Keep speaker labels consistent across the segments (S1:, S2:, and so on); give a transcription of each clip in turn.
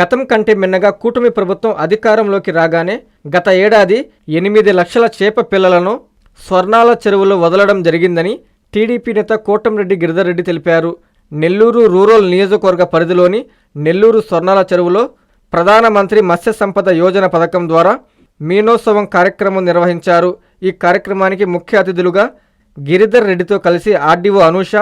S1: గతం కంటే మిన్నగా కూటమి ప్రభుత్వం అధికారంలోకి రాగానే గత ఏడాది ఎనిమిది లక్షల చేప పిల్లలను స్వర్ణాల చెరువులో వదలడం జరిగిందని టీడీపీ నేత కోటంరెడ్డి గిరిధర్రెడ్డి తెలిపారు. నెల్లూరు రూరల్ నియోజకవర్గ పరిధిలోని నెల్లూరు స్వర్ణాల చెరువులో ప్రధానమంత్రి మత్స్య సంపద యోజన పథకం ద్వారా మీనోత్సవం కార్యక్రమం నిర్వహించారు. ఈ కార్యక్రమానికి ముఖ్య అతిథులుగా గిరిధర్ రెడ్డితో కలిసి ఆర్డీఓ అనూష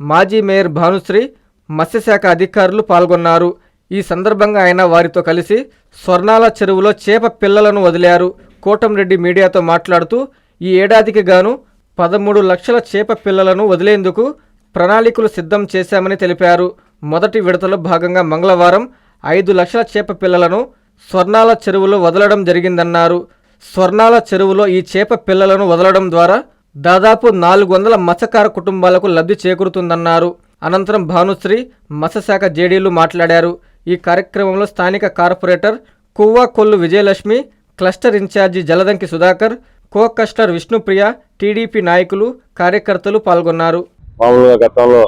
S1: మాజీ మేయర్ భానుశ్రీ మత్స్యశాఖ అధికారులు పాల్గొన్నారు. ఈ సందర్భంగా ఆయన వారితో కలిసి స్వర్ణాల చెరువులో చేప పిల్లలను వదిలారు. కోటంరెడ్డి మీడియాతో మాట్లాడుతూ ఈ ఏడాదికి గాను పదమూడు లక్షల చేప పిల్లలను వదిలేందుకు ప్రణాళికలు సిద్ధం చేశామని తెలిపారు. మొదటి విడతలో భాగంగా మంగళవారం ఐదు లక్షల చేప పిల్లలను స్వర్ణాల చెరువులో వదలడం జరిగిందన్నారు. స్వర్ణాల చెరువులో ఈ చేప పిల్లలను వదలడం ద్వారా దాదాపు నాలుగు వందల మత్స్యకార కుటుంబాలకు లబ్ధి చేకూరుతుందన్నారు. అనంతరం భానుశ్రీ మత్స్యశాఖ జేడీలు మాట్లాడారు. ఈ కార్యక్రమంలో స్థానిక corporator Kuvva Kollu Vijayalakshmi cluster incharge Jaladanki Sudhakar కో కస్టర్ విష్ణుప్రియ టీడీపీ నాయకులు కార్యకర్తలు పాల్గొన్నారు.
S2: మామూలుగా గతంలో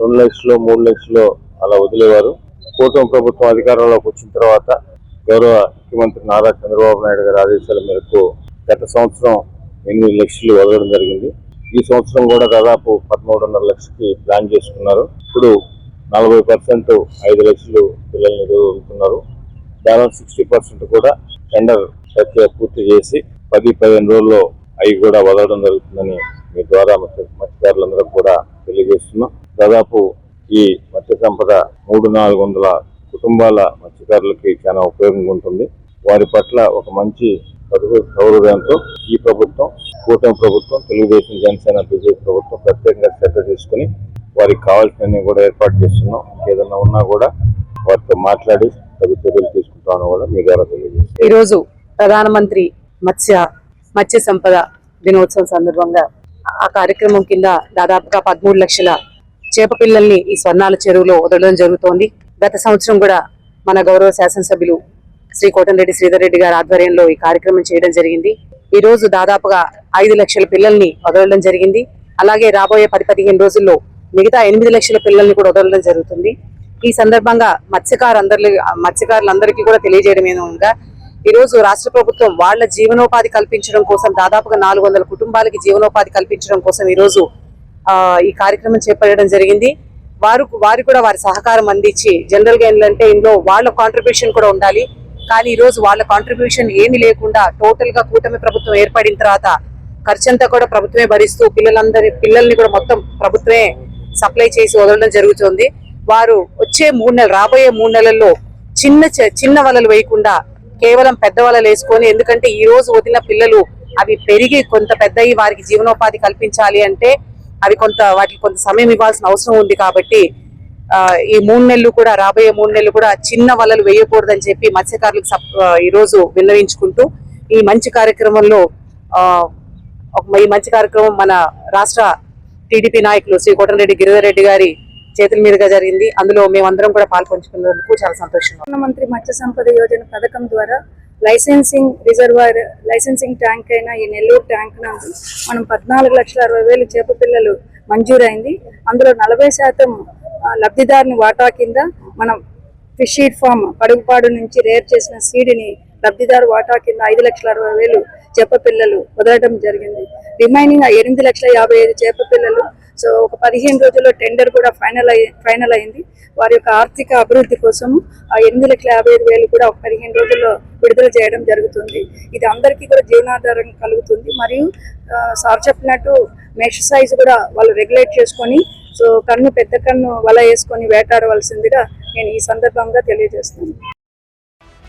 S2: రెండు లక్షలు మూడు లక్షలు అలా వదిలేవారు. కూటమి ప్రభుత్వం అధికారంలోకి వచ్చిన తర్వాత గౌరవ ముఖ్యమంత్రి నారా చంద్రబాబు నాయుడు గారి ఆదేశాల మేరకు గత సంవత్సరం ఎనిమిది లక్షలు వదలడం జరిగింది. ఈ సంవత్సరం కూడా దాదాపు పదమూడున్నర లక్షకి ప్లాన్ చేసుకున్నారు. ఇప్పుడు నలభై పర్సెంట్ ఐదు లక్షలు పిల్లల్ని వదులుతున్నారు బ్యాలెన్స్ సిక్స్టీ పర్సెంట్ కూడా టెండర్ ప్రక్రియ పూర్తి చేసి పది పదిహేను రోజుల్లో అవి కూడా వదలడం జరుగుతుందని మీ ద్వారా మత్స్యకారులందరూ కూడా తెలియజేస్తున్నాం. దాదాపు ఈ మత్స్య సంపద మూడు నాలుగు వందల కుటుంబాల మత్స్యకారులకి చాలా ఉపయోగంగా ఉంటుంది. వారి పట్ల ఒక మంచి సౌహృ సౌహృదయంతో ఈ ప్రభుత్వం కూటమి ప్రభుత్వం తెలుగుదేశం జనసేన బీజేపీ ప్రభుత్వం ప్రత్యేకంగా శ్రద్ధ తీసుకుని వారికి కావాల్సినవి కూడా ఏర్పాటు చేస్తున్నాం. ఏదైనా ఉన్నా కూడా వారితో మాట్లాడి తగు చర్యలు తీసుకుంటామని కూడా మీ ద్వారా తెలియజేస్తాం
S3: ఈరోజు ప్రధానమంత్రి మత్స్య మత్స్య సంపద దినోత్సవం సందర్భంగా ఆ కార్యక్రమం కింద దాదాపుగా పదమూడు లక్షల చేప పిల్లల్ని ఈ స్వర్ణాల చెరువులో వదలడం జరుగుతోంది. గత సంవత్సరం కూడా మన గౌరవ శాసనసభ్యులు శ్రీ కోటంరెడ్డి శ్రీధర్ రెడ్డి గారి ఆధ్వర్యంలో ఈ కార్యక్రమం చేయడం జరిగింది. ఈ రోజు దాదాపుగా ఐదు లక్షల పిల్లల్ని వదలడం జరిగింది. అలాగే రాబోయే పది పదిహేను రోజుల్లో మిగతా ఎనిమిది లక్షల పిల్లల్ని కూడా వదలడం జరుగుతుంది. ఈ సందర్భంగా మత్స్యకారులందరి మత్స్యకారులందరికీ కూడా తెలియజేయడం ఏమనగా ఈ రోజు రాష్ట్ర ప్రభుత్వం వాళ్ళ జీవనోపాధి కల్పించడం కోసం దాదాపుగా నాలుగు వందల కుటుంబాలకి జీవనోపాధి కల్పించడం కోసం ఈ రోజు ఈ కార్యక్రమం చేపట్టడం జరిగింది. వారు వారు కూడా వారి సహకారం అందించి జనరల్గా ఏంటంటే ఇందులో వాళ్ళ కాంట్రిబ్యూషన్ కూడా ఉండాలి. కానీ ఈ రోజు వాళ్ళ కాంట్రిబ్యూషన్ ఏమీ లేకుండా టోటల్గా కూటమి ప్రభుత్వం ఏర్పడిన తర్వాత ఖర్చంతా కూడా ప్రభుత్వమే భరిస్తూ పిల్లలందరి పిల్లల్ని కూడా మొత్తం ప్రభుత్వమే సప్లై చేసి వదలడం జరుగుతుంది. వారు వచ్చే మూడు నెలలు రాబోయే మూడు నెలల్లో చిన్న చిన్న వలలు వేయకుండా కేవలం పెద్ద వలలు వేసుకొని ఎందుకంటే ఈ రోజు వదిలిన పిల్లలు అవి పెరిగి కొంత పెద్దయి వారికి జీవనోపాధి కల్పించాలి అంటే అవి కొంత వాటికి కొంత సమయం ఇవ్వాల్సిన అవసరం ఉంది కాబట్టి ఈ మూడు నెలలు కూడా రాబోయే మూడు నెలలు కూడా చిన్న వలలు వేయకూడదని చెప్పి మత్స్యకారులకు సప్- విన్నవించుకుంటూ ఈ మంచి కార్యక్రమంలో ఈ మంచి కార్యక్రమం మన రాష్ట్ర టీడీపీ నాయకులు శ్రీ కోటరెడ్డి గిరిధర్ రెడ్డి గారి చేతుల మీదుగా జరిగింది. అందులో మేమందరం కూడా పాల్పంచుకున్నందుకు చాలా సంతోషంగా
S4: ప్రధానమంత్రి మత్స్య సంపద యోజన పథకం ద్వారా లైసెన్సింగ్ రిజర్వాయర్ లైసెన్సింగ్ ట్యాంక్ అయిన ఈ నెల్లూరు ట్యాంక్ నందు మనం పద్నాలుగు లక్షల అరవై వేలు చేప పిల్లలు మంజూరైంది. అందులో నలభై శాతం లబ్ధిదారుని వాటా కింద మనం ఫిష్ షీట్ ఫామ్ పడుగుపాడు నుంచి రేర్ చేసిన సీడ్ని లబ్ధిదారు వాటా కింద ఐదు లక్షల అరవై వేలు చేప పిల్లలు వదలడం జరిగింది. రిమైనింగ్ ఎనిమిది లక్షల యాభై ఐదు చేప పిల్లలు. సో ఒక పదిహేను రోజుల్లో టెండర్ కూడా ఫైనల్ అయ్యి ఫైనల్ అయింది. వారి యొక్క ఆర్థిక అభివృద్ధి కోసం ఆ ఎనిమిది లక్షల యాభై ఐదు వేలు కూడా ఒక పదిహేను రోజుల్లో విడుదల చేయడం జరుగుతుంది. ఇది అందరికీ కూడా జీవనాధారం కలుగుతుంది. మరియు సార్ చెప్పినట్టు మెష్ సైజ్ కూడా వాళ్ళు రెగ్యులేట్ చేసుకొని సో కన్ను పెద్ద కన్ను వల వేసుకొని వేటాడవలసిందిగా నేను ఈ సందర్భంగా తెలియజేస్తున్నాను.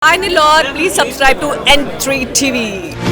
S5: Hi Nilor, please subscribe to N3 TV.